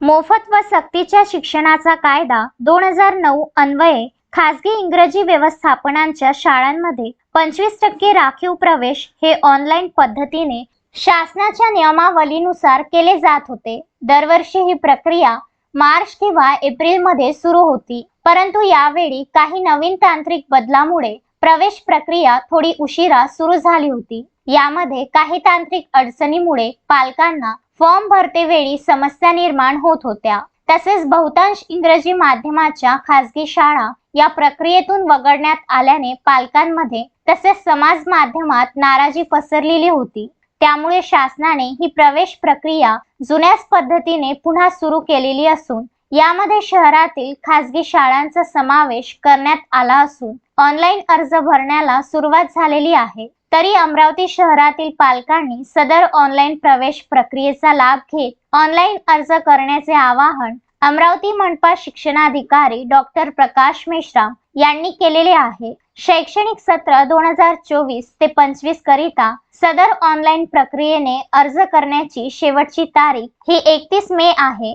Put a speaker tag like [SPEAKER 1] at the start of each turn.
[SPEAKER 1] मोफत व सक्तीच्या शिक्षणाचा कायदा दोन हजार नऊ अन्वये खासगी इंग्रजी व्यवस्थापनांच्या शाळांमध्ये पंचवीस टक्के राखीव प्रवेश हे ऑनलाईन पद्धतीने शासनाच्या नियमावलीनुसार केले जात होते. दरवर्षी ही प्रक्रिया मार्च किंवा एप्रिलमध्ये सुरू होती. परंतु यावेळी काही नवीन तांत्रिक बदलामुळे प्रवेश प्रक्रिया थोडी उशिरा सुरू झाली होती. यामध्ये काही तांत्रिक अडचणीमुळे पालकांना फॉर्म भरते वेळी समस्या निर्माण होत होत्या. तसेच बहुतांश इंग्रजी माध्यमाच्या खासगी शाळा या प्रक्रियेतून वगळण्यात आल्याने पालकांमध्ये तसेच समाज माध्यमात नाराजी पसरलेली होती. त्यामुळे शासनाने ही प्रवेश प्रक्रिया जुन्याच पद्धतीने पुन्हा सुरू केलेली असून यामध्ये शहरातील खासगी शाळांचा समावेश करण्यात आला असून ऑनलाईन अर्ज भरण्याला सुरुवात झालेली आहे. तरी अमरावती शहरातील पालकांनी सदर ऑनलाईन प्रवेश प्रक्रियेचा लाभ घेत ऑनलाईन अर्ज करण्याचे आवाहन अमरावती मनपा शिक्षणाधिकारी डॉक्टर प्रकाश मेश्राम यांनी केलेले आहे. शैक्षणिक सत्र दोन हजार चोवीस ते पंचवीस करिता सदर ऑनलाईन प्रक्रियेने अर्ज करण्याची शेवटची तारीख ही एकतीस मे आहे.